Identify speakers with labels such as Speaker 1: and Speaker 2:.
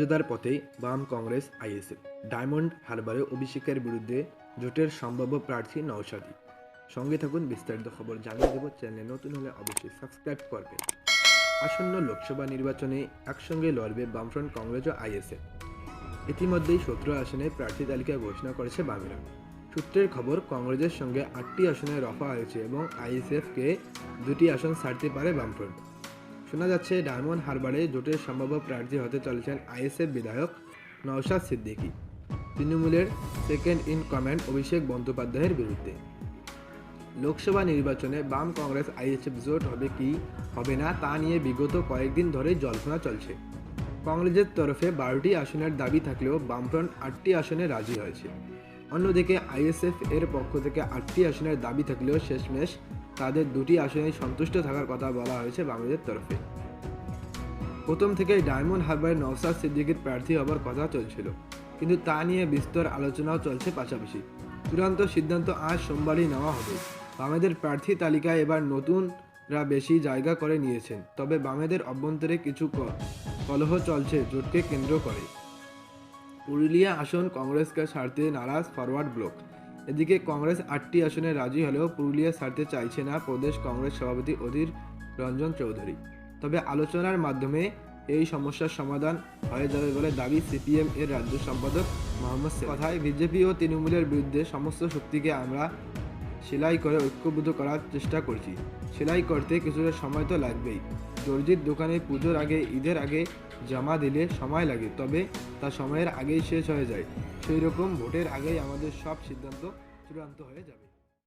Speaker 1: সমঝোতার পথেই বাম কংগ্রেস, আইএসএফ। ডায়মন্ড হারবারে অভিষেকের বিরুদ্ধে জোটের সম্ভাব্য প্রার্থী নৌসাদি সঙ্গে থাকুন বিস্তারিত খবর জানিয়ে দেব। চ্যানেলে নতুন হলে অবশ্যই সাবস্ক্রাইব করবে আসন্ন লোকসভা নির্বাচনে একসঙ্গে লড়বে বামফ্রন্ট কংগ্রেস ও আইএসএফ। ইতিমধ্যেই সতেরো আসনে প্রার্থী তালিকা ঘোষণা করেছে বামেরা। সূত্রের খবর, কংগ্রেসের সঙ্গে আটটি আসনে রফা হয়েছে এবং আইএসএফকে দুটি আসন ছাড়তে পারে বামফ্রন্ট। শোনা যাচ্ছে, ডায়মন্ড হারবারে জোটের সম্ভাব্য প্রার্থী হতে চলেছেন আইএসএফ বিধায়ক নওশাদ সিদ্দিকী। তৃণমূলের সেকেন্ড ইন কমান্ড অভিষেক বন্দ্যোপাধ্যায়ের বিরুদ্ধে। লোকসভা নির্বাচনে বাম কংগ্রেস আইএসএফ জোট হবে কি, হবে না, তা নিয়ে বিগত কয়েকদিন ধরে জল্পনা চলছে। কংগ্রেসের তরফে বারোটি আসনের দাবি থাকলেও বামফ্রন্ট আটটি আসনে রাজি হয়েছে। অন্যদিকে আইএসএফ এর পক্ষ থেকে আটটি আসনের দাবি থাকলেও শেষমেশ তাদের দুটি আসনে সন্তুষ্ট থাকার কথা বলা হয়েছে বাংলাদেশের তরফে। প্রথম থেকেই ডায়মন্ড হারবারে নওসাদ সিদ্দিকির প্রার্থী হবার কথা চলছিল, কিন্তু তা নিয়ে বিস্তর আলোচনাও চলছে পাশাপাশি। চূড়ান্ত সিদ্ধান্ত আজ সোমবারই নেওয়া হবে। বামেদের প্রার্থী তালিকায় এবার নতুনরা বেশি জায়গা করে নিয়েছেন, তবে বামেদের অভ্যন্তরে কিছু কলহ চলছে জোটকে কেন্দ্র করে। পুরুলিয়া আসন কংগ্রেসকে ছাড়তে নারাজ ফরওয়ার্ড ব্লক। এদিকে কংগ্রেস আটটি আসনে রাজি হলেও পুরুলিয়া ছাড়তে চাইছে না প্রদেশ কংগ্রেস সভাপতি অধীর রঞ্জন চৌধুরী। তবে আলোচনার মাধ্যমে এই সমস্যার সমাধান হয়ে যাবে বলে দাবি সিপিএম এর রাজ্য সম্পাদক মোহাম্মদ। কথায় বিজেপি ও তৃণমূলের বিরুদ্ধে সমস্ত শক্তিকে আমরা সেলাই করে ঐক্যবদ্ধ করার চেষ্টা করছি। সেলাই করতে কিছুটা সময় তো লাগবেই। দর্জির দোকানে পুজোর আগে, ঈদের আগে জমা দিলে সময় লাগে, তবে তা সময়ের আগেই শেষ হয়ে যায়। সেই রকম ভোটের আগেই আমাদের সব সিদ্ধান্ত চূড়ান্ত হয়ে যাবে।